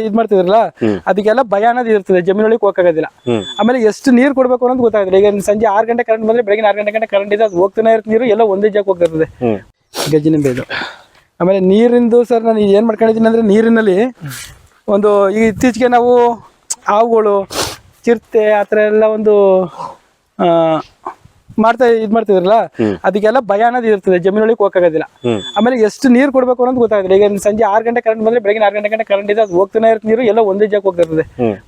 ಇದ್ ಮಾಡ್ತಿದ್ರಲ್ಲ ಅದಕ್ಕೆಲ್ಲ ಭಯ ಅನ್ನೋದು ಇರ್ತದೆ ಜಮೀನೊಳಗೆ ಹೋಗಕ್ಕಾಗೋದಿಲ್ಲ ಹ್ಮ್. ಆಮೇಲೆ ಎಷ್ಟು ನೀರು ಕೊಡ್ಬೇಕು ಅನ್ನೋದು ಗೊತ್ತಾಗುತ್ತೆ ಈಗ ಸಂಜೆ ಆರು ಗಂಟೆ ಕರೆಂಟ್ ಬಂದ್ರೆ ಬೆಳಗ್ಗೆ ಆರು ಗಂಟೆ ಗಂಟೆ ಕರೆಂಟ್ ಇದೆ ಅದು ಹೋಗ್ತಾನೆ ಇರುತ್ತೆ ನೀರು ಎಲ್ಲ ಒಂದೇ ಜಾಗ ಹೋಗ್ತಿರ್ತದೆ ಗಜ್ಜಿನ ಆಮೇಲೆ ನೀರಿಂದು ಸರ್ ನಾನು ಏನ್ ಮಾಡ್ಕೊಂಡಿದ್ದೀನಿ ಅಂದ್ರೆ ನೀರಿನಲ್ಲಿ ಒಂದು ಈಗ ಇತ್ತೀಚೆಗೆ ನಾವು ಹಾವುಗಳು ಚಿರತೆ ಆ ಥರ ಎಲ್ಲ ಒಂದು ಆ, ಮಾಡ್ತಾ ಇದ್ ಮಾಡ್ತಿದ್ರಲ್ಲ ಅದಕ್ಕೆಲ್ಲ ಭಯ ಅನ್ನೋದು ಇರ್ತದೆ ಜಮೀನೊಳಗೆ ಹೋಗಕ್ಕಾಗೋದಿಲ್ಲ. ಹ್ಮ್. ಆಮೇಲೆ ಎಷ್ಟು ನೀರು ಕೊಡ್ಬೇಕು ಅನ್ನೋದು ಗೊತ್ತಾಗುತ್ತೆ ಈಗ ಸಂಜೆ ಆರ್ ಗಂಟೆ ಕರೆಂಟ್ ಬಂದ್ರೆ ಬೆಳಗ್ಗೆ ಆರ್ ಗಂಟೆ ಗಂಟೆ ಕರೆಂಟ್ ಇದೆ ಅದು ಹೋಗ್ತಾನೆ ಇರುತ್ತೆ ನೀರು ಎಲ್ಲ ಒಂದೇ ಜಾಗ ಹೋಗ್ತಿರ್ತದೆ.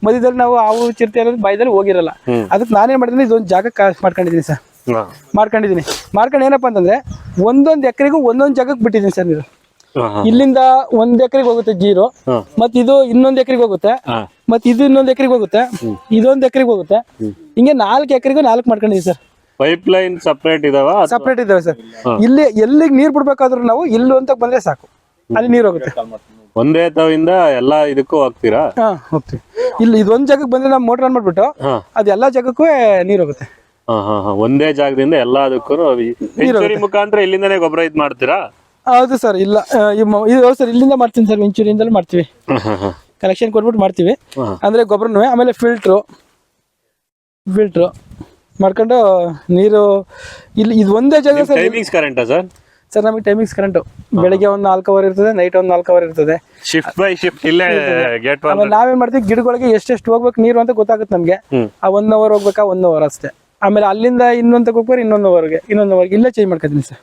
ಮಧ್ಯದಲ್ಲಿ ನಾವು ಆ ಚಿರತೆ ಅನ್ನೋದು ಭಯದಲ್ಲಿ ಹೋಗಿರಲ್ಲ. ಅದಕ್ಕೆ ನಾನೇನ್ ಮಾಡಿದ್ರೆ ಇದೊಂದು ಜಾಗ ಕಾಸ್ ಮಾಡ್ಕೊಂಡಿದ್ದೀನಿ ಸರ್. ಮಾಡ್ಕೊಂಡಿದ್ದೀನಿ. ಮಾಡ್ಕೊಂಡು ಏನಪ್ಪಾ ಅಂತಂದ್ರೆ ಒಂದೊಂದು ಎಕರೆಗೂ ಒಂದೊಂದು ಜಾಗಕ್ಕೆ ಬಿಟ್ಟಿದ್ದೀನಿ ಸರ್ ನೀರು. ಇಲ್ಲಿಂದ ಒಂದ್ ಎಕರೆಗೆ ಹೋಗುತ್ತೆ ಜೀರೋ. ಮತ್ ಇದು ಇನ್ನೊಂದ್ ಎಕರೆಗೆ ಹೋಗುತ್ತೆ. ಮತ್ ಇದು ಇನ್ನೊಂದ್ ಎಕರೆಗೆ ಹೋಗುತ್ತೆ ಇದೊಂದ್ ಎಕರೆಗೆ ಹೋಗುತ್ತೆ. ಹಿಂಗೆ ನಾಲ್ಕು ಎಕರೆಗೂ ನಾಲ್ಕು ಮಾಡ್ಕೊಂಡಿದ್ದೀನಿ ಸರ್. ಪೈಪ್ ಲೈನ್ ಸಪ್ರೇಟ್ ಇದಾವ ಸಪರೇಟ್ ಇದಾವೆ ಸರ್. ಇಲ್ಲಿ ಎಲ್ಲಿಗೆ ನೀರ್ ಬಿಡ್ಬೇಕಾದ್ರೂ ನಾವು ಇಲ್ಲಿ ಅಂತ ಬಂದ್ರೆ ಸಾಕು. ಅಲ್ಲಿ ನೀರ್ ಹೋಗುತ್ತೆ. ಒಂದೇ ತವಿಂದ ಎಲ್ಲಾ ಇದಕ್ಕೂ ಹೋಗ್ತೀರಾ? ಹಾ ಹೋಗ್ತೀವಿ. ಇಲ್ಲಿ ಇದೊಂದ್ ಜಾಗಕ್ಕೆ ಬಂದ್ರೆ ನಾವು ಮೋಟರ್ ಆನ್ ಮಾಡ್ಬಿಟ್ಟು ಅದ್ ಎಲ್ಲಾ ಜಾಗಕ್ಕೂ ನೀರ್ ಹೋಗುತ್ತೆ. ಹಾ, ಹಾ, ಹಾ. ಒಂದೇ ಜಾಗದಿಂದ ಎಲ್ಲದಕ್ಕೂ ವೆಂಚುರಿ ಮುಖಾಂತರ ಇಲ್ಲಿಂದನೇ ಗೊಬ್ಬರ ಇದ್ ಮಾಡ್ತೀರಾ? ಹೌದು ಸರ್ ಇಲ್ಲ. ಇದು ಸರ್ ಇಲ್ಲಿಂದ ಮಾಡ್ತೀನಿ ಸರ್ ವೆಂಚೂರಿಂದಲೂ ಮಾಡ್ತೀವಿ. ಕಲೆಕ್ಷನ್ ಕೊಟ್ಬಿಟ್ಟು ಮಾಡ್ತೀವಿ. ಅಂದ್ರೆ ಗೊಬ್ಬರನೂ ಆಮೇಲೆ ಫಿಲ್ಟ್ರು ಫಿಲ್ಟ್ರು ಮಾಡ್ಕೊಂಡು ನೀರು ಇಲ್ಲಿ ಇದು ಒಂದೇ ಜಾಗ sir timings current sir? Sir ನಮಗೆ ಟೈಮಿಂಗ್ಸ್ ಕರೆಂಟು ಬೆಳಿಗ್ಗೆ ಒಂದು ನಾಲ್ಕು ಅವರ್ ಇರ್ತದೆ ನೈಟ್ ಒಂದು ನಾಲ್ಕು ಅವರ್ ಇರ್ತದೆ. ಶಿಫ್ಟ್ ಬೈ ಶಿಫ್ಟ್ ಇಲ್ಲೇ ಗೇಟ್ ಆಮೇಲೆ ನಾವೇನ್ ಮಾಡ್ತೀವಿ ಗಿಡಗಳಿಗೆ ಎಷ್ಟೆಷ್ಟು ಹೋಗ್ಬೇಕು ನೀರು ಅಂತ ಗೊತ್ತಾಗುತ್ತೆ ನಮಗೆ. ಆ ಒನ್ ಅವರ್ ಹೋಗ್ಬೇಕಾ ಒನ್ ಅವರ್ ಅಷ್ಟೇ. ಆಮೇಲೆ ಅಲ್ಲಿಂದ ಇನ್ನೊಂದು ಹೋಗ್ಬೇಕು ಇನ್ನೊಂದು ಅವರ್ಗೆ ಇನ್ನೊಂದು ಅವರ್ಗೆ ಇಲ್ಲೇ ಚೇಂಜ್ ಮಾಡ್ಕೊತೀನಿ ಸರ್.